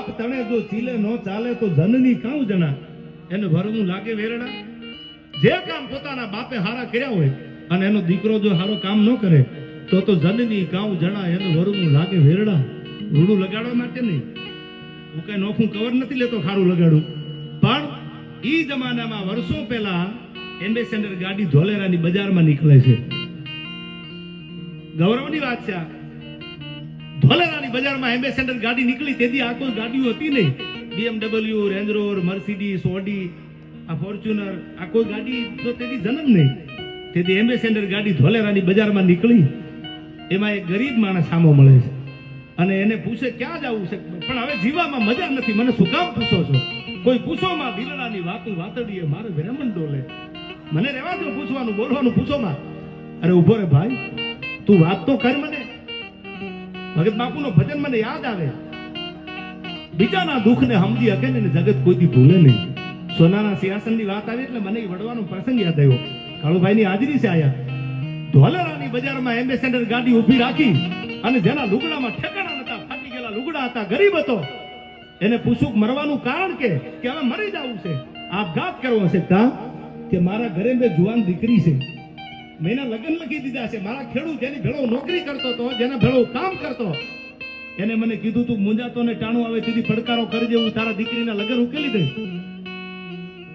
બાપ તણે જો ચીલે નો ચાલે તો ધનની કાઉ જણા એને ભરવું લાગે વેરણા? જે કામ પોતાના બાપે હારા કર્યા હોય અને એનો દીકરો જો હારો કામ ન કરે, તો તો જનની કાઉ જણા એને ભરવું લાગે વેરડા રૂડું લગાડવા માટે નહીં. હું કઈ નોખું કવર નથી લેતો ખારું લગાડું. પણ ઈ જમાનામાં વર્ષો પહેલા એમ્બેસેન્ડર ગાડી ધોલેરાની બજારમાં નીકળે છે. ગૌરવની વાત છે આ. ધોલેરાની બજારમાં એમ્બેસેડર ગાડી નીકળી, તેથી આ કોઈ ગાડીઓ હતી નહીં. બીએમડબલ્યુ રેન્જ રોવર મર્સિડીઝ આ ફોર્ચ્યુનર આ કોઈ ગાડી તો તેથી જન્મ નહીં. તેથી એમ્બેસેડર ગાડી ધોલેરાની બજારમાં નીકળી. એમાં એક ગરીબ માણસ સામો મળે છે. અને એને પૂછે, ક્યાં જવું છે? પણ હવે જીવામાં મજા નથી, મને શું કામ પૂછો છો? કોઈ પૂછોમાં બિરડાની વાતું વાતડીએ, મારે વિરમણ ડોલે મને રહેવા દો, પૂછવાનું, બોલવાનું પૂછોમાં અરે ઊભો રે ભાઈ, તું વાત તો કર મને. ભગત બાપુનો ભજન મને યાદ આવે. બીજાના દુઃખને સમજી શકે ને જગત કોઈથી ભૂલે નહીં. સોનાના સિંહાસનની વાત આવી એટલે મને વડવાનો પ્રસંગ યાદ આવ્યો. કાળુભાઈની હાજરી છે આયા. ધોલેરાની બજારમાં એમ્બેસેડર ગાડી ઊભી રાખી અને જેના લુગડામાં ઠેકાણા નતા, ફાટી ગયેલા લુગડા હતા, ગરીબ હતો. એને પૂછું મરવાનું કારણ કે કે હવે મરી જવું છે. આપઘાત કરવો છે કા કે મારા ઘરે બે જુવાન દીકરી છે. મેં એના લગ્ન લખી દીધા છે. મારા ખેડૂત જેની ભેળો નોકરી કરતો હતો, જેને ભેળો કામ કરતો, એને મને કીધું, તું મુંજાતો ને ટાણું આવે તેથી પડકારો કરી દેવું તારા દીકરીના લગ્ન ઉકેલી દઈશ.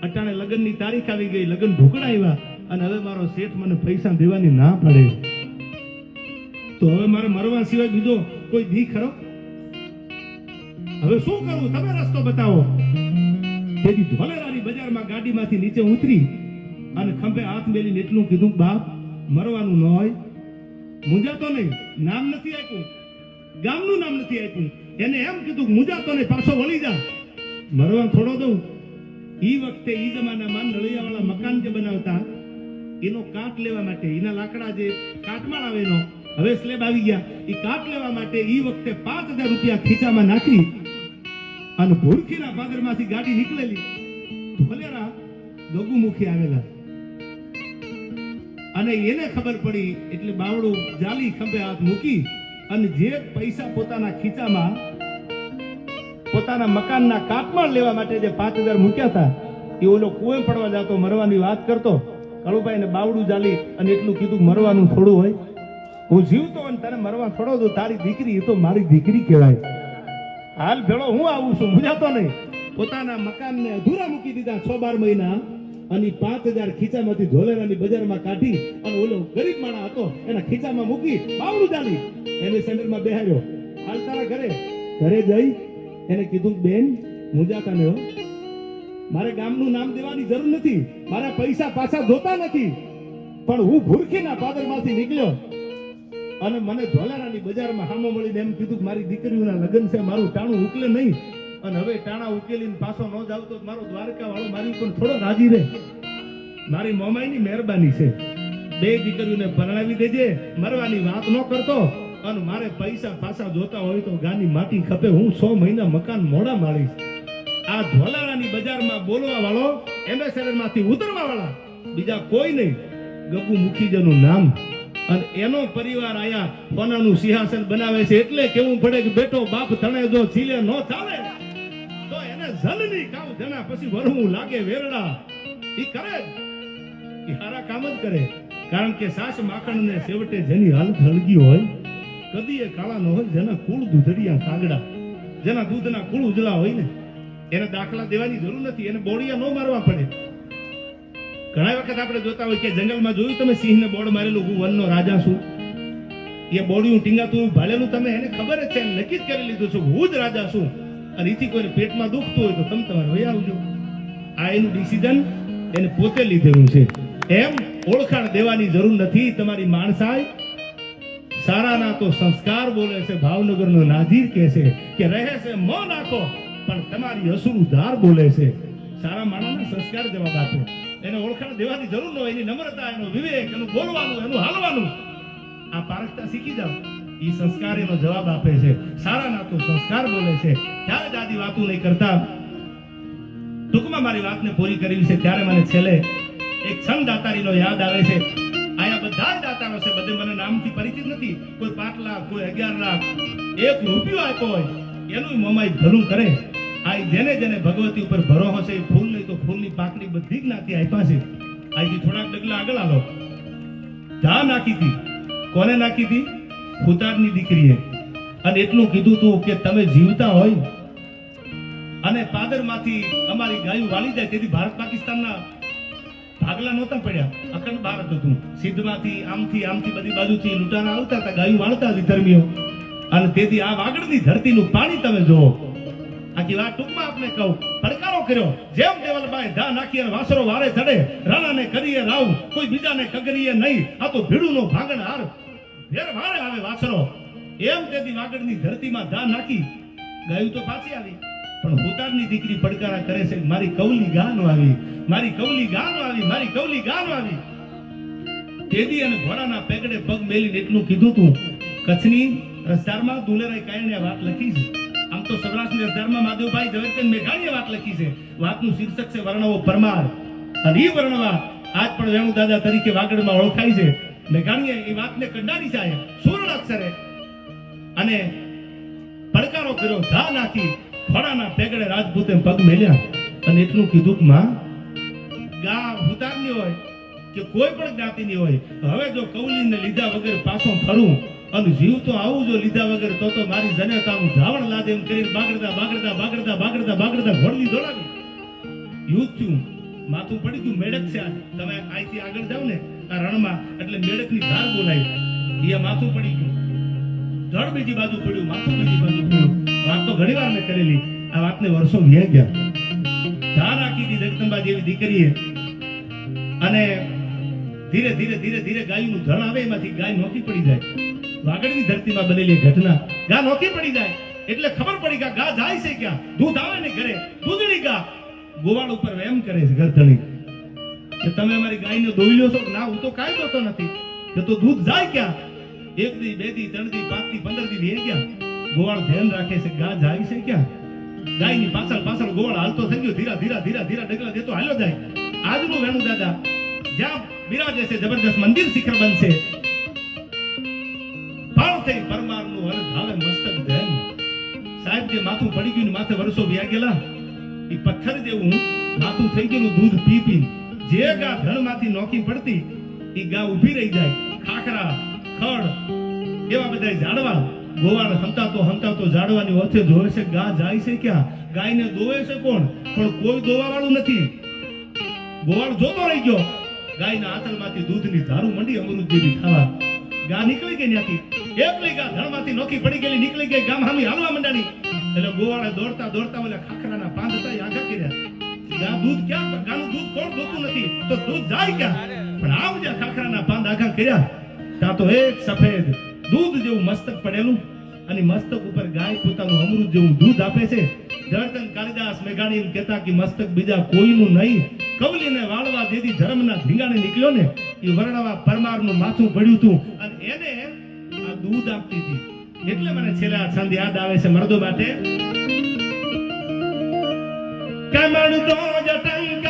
અટાણે લગ્નની તારીખ આવી ગઈ, લગ્ન ઢોકળાવ્યા અને હવે મારો શેઠ મને પૈસા દેવાની ના પડે. તો હવે મારે મરવા સિવાય બીજો કોઈ દી ખરો? હવે શું કરવું તમે રસ્તો બતાવો. તેથી ધોલેરાની બજારમાં ગાડીમાંથી નીચે ઉતરી અને ખંભે હાથ મેલીને એટલું કીધું, બાપ મરવાનું ન હોય. મુંજાતો નહીં નામ નથી આપ્યું. ગામનું નામ નથી આપ્યું. એને એમ કીધું મુંજાતો નહીં પાછો વળી જા. મરવાનું થોડો દઉં. ઈ વખતે ઈ જમાનામાં નળિયાવાળા મકાન જે બનાવતા, એનો કાટ લેવા માટે, એના લાકડા જે કાટમાળ આવે એનો, હવે સ્લેબ આવી ગયા. એ કાટ લેવા માટે ઈ વખતે પાંચ હજાર રૂપિયા ખીચામાં નાખી અને ભૂરખીના પાદરમાંથી ગાડી નીકળેલી. ભલેરા ગગુમુખી આવેલા. અને એને ખબર પડી, એટલે બાવડું જાલી ખંભે હાથ મૂકી અને જે પૈસા પોતાના ખીચામાં, પોતાના મકાનના કાટમાળ લેવા માટે જે પાંચ હજાર મૂક્યા હતા, એ ઓલો કુએ પડવા જતો, મરવાની વાત કરતો, કળુભાઈ ને બાવડું જાલી અને એટલું કીધું, મરવાનું થોડું હોય. હું જીવતો અને તને મરવા થોડો તો તારી દીકરી, એ તો મારી દીકરી કહેવાય. હાલ ભેળો, હું આવું છું મુજાતો નહીં. પોતાના મકાનને અધૂરા મૂકી દીધા છ બાર મહિના. અને પાંચ હજાર ખીચામાંથી ધોલેરાની બજારમાં કાઢી અને ઓલો ગરીબ માણા હતો, એના ખીચામાં મૂકી બાવડું ચાલી એને સેન્ટરમાં બેહાડ્યો હાલ તારા ઘરે. ઘરે જઈ એને કીધું, બેન મુંજાતા ને મારે ગામનું નામ દેવાની જરૂર નથી. મારા પૈસા પાછા જોતા નથી. પણ હું ભૂરખીના પાદરમાંથી નીકળ્યો. અને મને ધોલેરાની બજારમાં હામો મળીને એમ કીધું મારી દીકરીઓના લગ્ન છે, મારું ટાણું ઉકલે નહીં. અને હવે ટાણા ઉકેલીને પાછો ન જાવ તો મારો દ્વારકા વાળો મારી ઉપર થોડો રાજી રહે. મારી મોમાઈની મહેરબાની છે. બે દીકરીઓને પરણાવી દેજે, મરવાની વાત ન કરતો. અને મારે પૈસા પાછા જોતા હોય તો ગાની માટી ખપે, હું સો મહિના મકાન મોડા માળીશ. આ ધોલારાની બજારમાં બોલવા વાળો એમ્બેસેડરમાંથી ઉતરવા વાળા બીજા કોઈ નહીં. ગગુ મુખીજનું નામ. અને એનો પરિવાર આયા સોનાનું સિંહાસન બનાવે છે એટલે કેવું પડે કે બેટો બાપ તણે જો છીલે ન ચાલે. જલની કામ જણા પછી વરવું લાગે વેરડા. ઈ કરે જ. ઈ હારા કામ જ કરે. કારણ કે સાસ માખણ ને છેવટે જેની હાલત હળગી હોય કદી એ કાળા ન હોય, જેના કુળ દૂધડિયા કાગડા. જેના દૂધના કુળ ઉજળા હોય ને, એને દાખલા દેવાની જરૂર નથી. એને બોડિયા ન મારવા પડે. ઘણા વખત આપણે જોતા હોય કે જંગલમાં જોયું તમે સિંહને બોર્ડ મારેલું, હું વનનો રાજા છું. એ બોડિયું ટીંગાતું ભાળેલું તમે એને ખબર જ છે. નક્કી જ કરી લીધું છું, હું જ રાજા છું. અને એથી કોઈને પેટમાં દુખતું હોય તો તમે તમારે વહી આવજો. આ એનું ડિસિઝન એને પોતે લીધેલું છે. એમ ઓળખાણ દેવાની જરૂર નથી. તમારી માણસાઈ સારાના તો સંસ્કાર બોલે છે, ભાવનગરનો નાજીર કહે છે કે રહે છે મોં નાખો પણ તમારી અસુરું ધાર બોલે છે. સારા માણસના સંસ્કાર જવાબ આપે. એને ઓળખાણ દેવાની જરૂર ન હોય, એની નમ્રતા, એનો વિવેક, એનું બોલવાનું, એનું હાલવાનું. આ પારખતા શીખી જાઓ. એ સંસ્કાર એનો જવાબ આપે છે. સારાના તો સંસ્કાર બોલે છે. ત્યારે દાદી વાતો નહીં કરતા. ટૂંકમાં મારી વાતને પૂરી કરવી છે ત્યારે મને છેલ્લે એક છંદ દાતારીનો યાદ આવે છે. આયા બધા જ દાતારો છે, બધે મને નામથી પરિચિત નથી. કોઈ પાંચ લાખ, કોઈ અગિયાર લાખ, એક રૂપિયો આપ્યો હોય, એનું મોમાઈ ભલું કરે. આ જેને જેને ભગવતી ઉપર ભરોસો છે એ ફૂલ નહીં તો ફૂલની પાકડી બધી જ્ઞાતિ આપ્યા છે. આજથી થોડાક ડગલા આગળ આવો ધા નાખી હતી. કોને નાખી હતી? ખુતારની દીકરીએ. અને એટલું કીધું હતું કે તમે જીવતા હોય અને પાદરમાંથી અમારી ગાયું વાળી જાય તેથી ભારત પાકિસ્તાનના ભાગલા નહોતા પડ્યા. અખંડ ભારત હતું. સિદ્ધમાંથી આમથી આમથી બધી બાજુથી લૂંટારા આવતા હતા, ગાયું વાળતા વિધર્મીઓ અને તેથી આ વાગડની ધરતીનું પાણી તમે જુઓ. આખી વાત ટૂંકમાં આપને કહું. પડકારો કર્યો. જેમ દેવલભાઈ ધા નાખી અને વાસરો વારે ચડે, રાણાને કરીએ રાવ, કોઈ બીજાને કગરીએ નહીં. આ તો ભીડુનો ભાગણ હાર વારે આવે વાસરો એમ તેથી વાગડની ધરતીમાં ધા નાખી ગાયું તો પાછી આવી. પણ હુતારની દીકરી પડકારા કરે છે, મારી કૌલી ગાનો આવી. મારી કૌલી ગાન આવી, મારી કૌલી ગાન આવી. તેદી અને ઘોડાના પેગડે પગ મેલીને એટલું કીધું તું, કચ્છની રસદારમાં દુલેરાય કાયણે વાત લખી છે. આમ તો સૌરાષ્ટ્રની રસદારમાં માધવભાઈ ઝવેરચંદ મેઘાણીએ વાત લખી છે. વાતનું શીર્ષક છે વર્ણવો પરમાર. અને ઈ વર્ણવા આજ પણ વેણુ દાદા તરીકે વાગડમાં ઓળખાય છે. મેઘાણીએ એ વાતને કંડારી જાય, સુવર્ણ અક્ષરે. અને પડકારો કર્યો ધા નાખી ફળાના પેગડે રાજપૂતે પગ મેલ્યા. અને એટલું કીધું માં, ગા ભૂતારની હોય કે કોઈ પણ જ્ઞાતિની હોય, હવે જો કૌલીને લીધા વગર પાછો ફરું અને જીવ તો આવું જો લીધા વગર, તો તો મારી જનેતાનું ધાવણ લાદે એમ કરીને બાગડતા બાગડતા બાગડતા બાગડતા બાગડતા ઘોડલી દોડાવી. યુદ્ધ થયું. માથું પડી ગયું મેડક છે તમે અહીંથી આગળ જાવ ને, આ રણમાં, એટલે મેડકની ધાર બોલાવી એ માથું પડી ગયું. ધડ બીજી બાજુ પડ્યું, માથું બીજી બાજુ પડ્યું. વાત તો ઘણી વાર મેં કરેલી. આ વાતને વર્ષો વ્યા ગયા. ધાર રાખી હતી જગદંબા જેવી દીકરીએ. અને ધીરે ધીરે ધીરે ધીરે ગાયનું ધણ આવે, એમાંથી ગાય નોખી પડી જાય. વાગડની ધરતીમાં બનેલી ઘટના. ગા નોખી પડી જાય. એટલે ખબર પડી કે ગા જાય છે ક્યાં? દૂધ આવે ને ઘરે. દૂધની ગા. ગોવાળ ઉપર એમ કરે છે ગરધણી કે તમે અમારી ગાયને દોઈ લો છો? ના, હું તો કાંઈ દોતો નથી. કે તો દૂધ જાય ક્યાં? એક દી, બે દી, ત્રણ દી, પાંચ દી, પંદર દી વે ગયા ગોવાળ ધ્યાન રાખે છે ગા જાય છે ક્યાં? ગાયની પાછળ પાછળ ગોવાળ હાલતો થઈ ગયો, ધીરા ધીરા ધીરા ધીરા ડગલા દેતો હાલ્યો જાય. આજનું વેણુ દાદા, જ્યાં બિરાજે છે જબરદસ્ત મંદિર શિખર બનશે. ભાવ થઈ પરમારનું હર ભાવે મસ્તક ધ્યાન સાહેબ, જે માથું પડી ગયું માથે વર્ષો વ્યા ગયેલા એ પથ્થર જેવું માથું થઈ ગયેલું દૂધ પી પી જે ગા ધણમાંથી નોખી પડતી એ ગા ઊભી રહી જાય. ખાખરા, ખડ એવા બધા ઝાડવા. ગોવાળ હમતાતો હમતાતો ઝાડવાની ઓથે જોવે છે, ગા જાય છે ક્યાં? ગાયને દોવે છે કોણ? પણ કોઈ દોવા વાળું નથી. ગોવાળ જોતો રહી ગયો. ગાયના દૂધ દૂધની ધારું મંડી અમૃત જેવી ખાવા ગા નીકળી ગઈ ત્યાંથી એકલી ગા ધણમાંથી નોખી પડી ગયેલી, નીકળી ગઈ ગામ હામી હાલવા મંડાણી એટલે ગોવાળે દોડતા દોડતા ઓલા ખાખરાના એ આગળ કર્યા. ગા દૂધ ક્યાં? પણ દૂધ જેવું મસ્તક પડેલું અને મસ્તક ઉપર ગાય પોતાનું અમૃત જેવું દૂધ આપે છે. જળચંદ કાલિદાસ મેઘાણી કહેતા કે મસ્તક બીજા કોઈનું નહીં. કવલીને વાળવા જેથી ધર્મના ધીંગાણે નીકળ્યો ને, એ વર્ણવા પરમારનું માથું પડ્યું હતું. અને એને આ દૂધ આપતી હતી. એટલે મને છેલ્લા છંદ યાદ આવે છે મર્દો માટે. કમળ દો જટંગ